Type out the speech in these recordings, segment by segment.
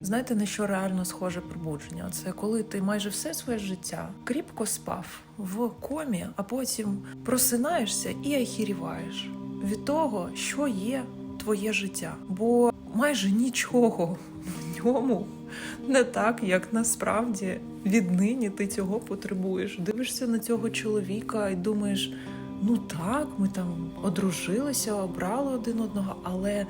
Знаєте, на що реально схоже пробудження? Це коли ти майже все своє життя кріпко спав в комі, а потім просинаєшся і ахіріваєш від того, що є твоє життя. Бо майже нічого в ньому не так, як насправді віднині ти цього потребуєш. Дивишся на цього чоловіка і думаєш: ну так, ми там одружилися, обрали один одного, але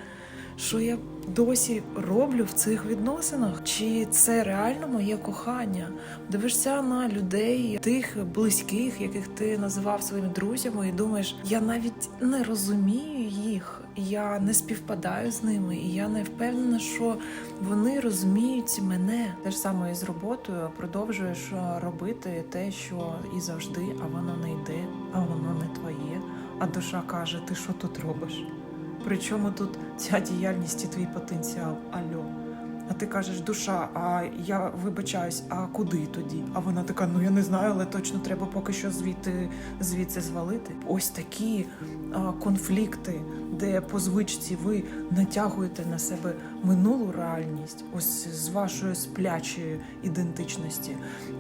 що я досі роблю в цих відносинах? Чи це реально моє кохання? Дивишся на людей, тих близьких, яких ти називав своїми друзями, і думаєш, я навіть не розумію їх, я не співпадаю з ними, і я не впевнена, що вони розуміють мене. Те ж саме і з роботою продовжуєш е, робити те, що і завжди, а воно не йде, а воно не твоє. А душа каже: ти що тут робиш? Причому тут ця діяльність і твій потенціал? Альо. А ти кажеш, душа, а я вибачаюсь, а куди тоді? А вона така: ну я не знаю, але точно треба поки що звідти звідси звалити. Ось такі конфлікти, де по звичці ви натягуєте на себе минулу реальність, ось з вашої сплячої ідентичності,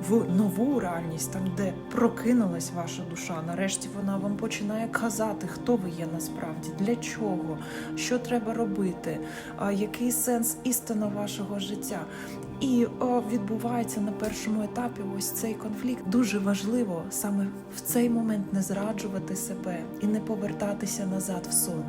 в нову реальність, там де прокинулась ваша душа. Нарешті вона вам починає казати, хто ви є насправді, для чого, що треба робити, який сенс істина вашого життя. І о, відбувається на першому етапі ось цей конфлікт. Дуже важливо саме в цей момент не зраджувати себе і не повертатися назад в сон.